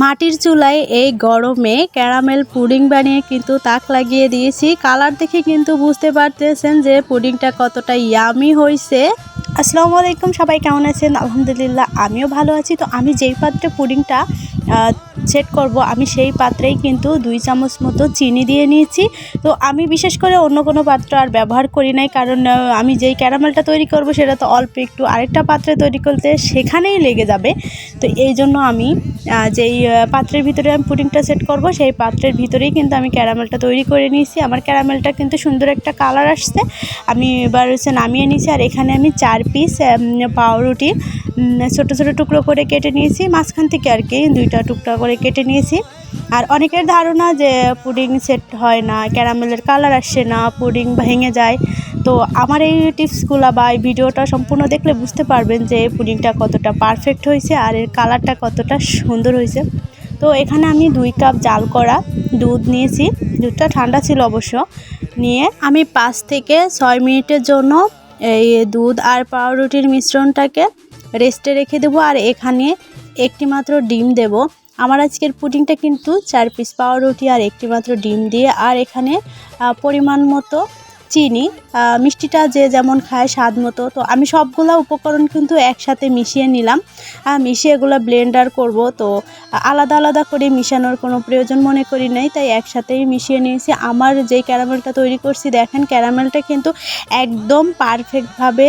মাটির চুলায় এই গরমে ক্যারামেল পুডিং বানিয়ে কিন্তু তাক লাগিয়ে দিয়েছি। কালার দেখে কিন্তু বুঝতে পারতেছেন যে পুডিংটা কতটা ইয়ামি হয়েছে আসসালামু আলাইকুম, সবাই কেমন আছেন? আলহামদুলিল্লাহ, আমিও ভালো আছি। তো আমি যেই পাত্রে পুডিংটা সেট করব। আমি সেই পাত্রেই কিন্তু দুই চামচ মতো চিনি দিয়ে নিয়েছি। তো আমি বিশেষ করে অন্য কোনো পাত্র আর ব্যবহার করি নাই। কারণ আমি যেই ক্যারামেলটা তৈরি করব সেটা তো অল্প একটু আরেকটা পাত্রে তৈরি করতে সেখানেই লেগে যাবে। তো এই জন্য আমি যেই পাত্রের ভিতরে আমি পুডিংটা সেট করব, সেই পাত্রের ভিতরেই কিন্তু আমি ক্যারামেলটা তৈরি করে নিয়েছি। আমার ক্যারামেলটা কিন্তু সুন্দর একটা কালার আসছে। আমি এবার হচ্ছে নামিয়ে নিয়েছি। আর এখানে আমি চার পিস পাউরুটি ছোট ছোট টুকরো করে কেটে নিয়েছি। মাঝখান থেকে আর কি দুইটা টুকরা করে কেটে নিয়েছি। আর অনেকের ধারণা যে পুডিং সেট হয় না, ক্যারামেলের কালার আসে না, পুডিং ভেঙে যায়। তো আমার এই টিপসগুলো বা এই ভিডিওটা সম্পূর্ণ দেখলে বুঝতে পারবেন যে পুডিংটা কতটা পারফেক্ট হয়েছে আর এর কালারটা কতটা সুন্দর হয়েছে। তো এখানে আমি দুই কাপ জাল করা দুধ নিয়েছি। দুধটা ঠান্ডা ছিল অবশ্য। নিয়ে আমি পাঁচ থেকে ছয় মিনিটের জন্য এই দুধ আর পাউরুটির মিশ্রণটাকে রেস্টে রেখে দেবো আর এখানে একটি মাত্র ডিম দেব। আমার আজকের পুডিংটা কিন্তু চার পিস পাউরুটি আর একটি মাত্র ডিম দিয়ে, আর এখানে পরিমাণ মতো চিনি মিষ্টিটা যে যেমন খায় স্বাদ মতো। তো আমি সবগুলা উপকরণ কিন্তু একসাথে মিশিয়ে নিলাম। মিশিয়ে এগুলো ব্লেন্ডার করব। তো আলাদা আলাদা করে মিশানোর কোনো প্রয়োজন মনে করি নাই। তাই একসাথেই মিশিয়ে নিয়েছি। আমার যেই ক্যারামেলটা তৈরি করছি, দেখেন ক্যারামেলটা কিন্তু একদম পারফেক্টভাবে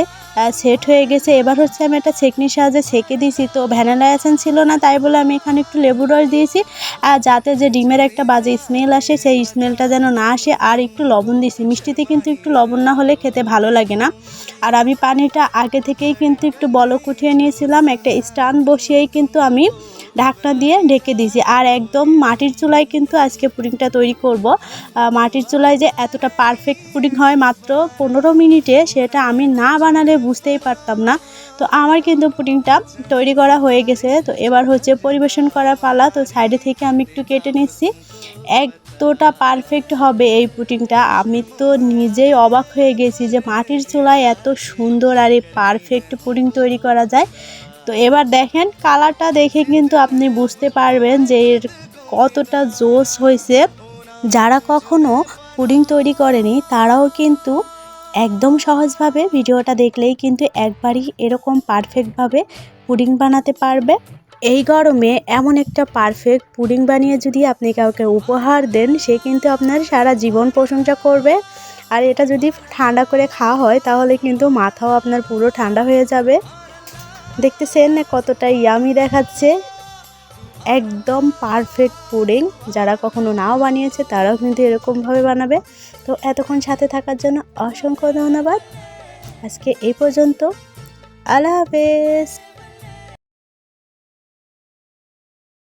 সেট হয়ে গেছে। এবার হচ্ছে আমি একটা ছেঁকনির সাহায্যে ছেঁকে দিয়েছি। তো ভ্যানিলা এসেন্স ছিল না, তাই বলে আমি এখানে একটু লেবু রস দিয়েছি। আর যাতে যে ডিমের একটা বাজে স্মেল আসে, সেই স্মেলটা যেন না আসে। আর একটু লবণ দিয়েছি। মিষ্টিতে কিন্তু একটু লবণ না হলে খেতে ভালো লাগে না। আর আমি পানিটা আগে থেকেই কিন্তু একটু বলক উঠিয়ে নিয়েছিলাম, একটা স্টান বসিয়েই কিন্তু আমি ঢাকনা দিয়ে ঢেকে দিয়েছি। আর একদম মাটির চুলায় কিন্তু আজকে পুডিংটা তৈরি করব। মাটির চুলায় যে এতটা পারফেক্ট পুডিং হয় মাত্র পনেরো মিনিটে, সেটা আমি না বানালে বুঝতেই পারতাম না। তো আমার কিন্তু পুডিংটা তৈরি করা হয়ে গেছে। তো এবার হচ্ছে পরিবেশন করা পালা। তো সাইডে থেকে আমি একটু কেটে নিচ্ছি। এতটা পারফেক্ট হবে এই পুডিংটা। আমি তো নিজেই অবাক হয়ে গেছি যে মাটির চুলায় এত সুন্দর আর এই পারফেক্ট পুডিং তৈরি করা যায়। তো এবার দেখেন কালারটা দেখে কিন্তু আপনি বুঝতে পারবেন যে এর কতটা জোস হয়েছে। যারা কখনো পুডিং তৈরি করেনি, তারাও কিন্তু একদম সহজভাবে ভিডিওটা দেখলেই কিন্তু একবারই এরকম পারফেক্টভাবে পুডিং বানাতে পারবে। এই গরমে এমন একটা পারফেক্ট পুডিং বানিয়ে যদি আপনি কাউকে উপহার দেন, সে কিন্তু আপনার সারা জীবন প্রশংসা করবে। আর এটা যদি ঠান্ডা করে খাওয়া হয়, তাহলে কিন্তু মাথাও আপনার পুরো ঠান্ডা হয়ে যাবে। দেখতেছেন কতটা ইয়ামি দেখাচ্ছে? একদম পারফেক্ট পুডিং যারা কখনো নাও বানিয়েছে, তারাও কিন্তু এরকমভাবে বানাবে। তো এতক্ষণ সাথে থাকার জন্য অসংখ্য ধন্যবাদ। আজকে এই পর্যন্ত। আল্লাহ হাফেজ।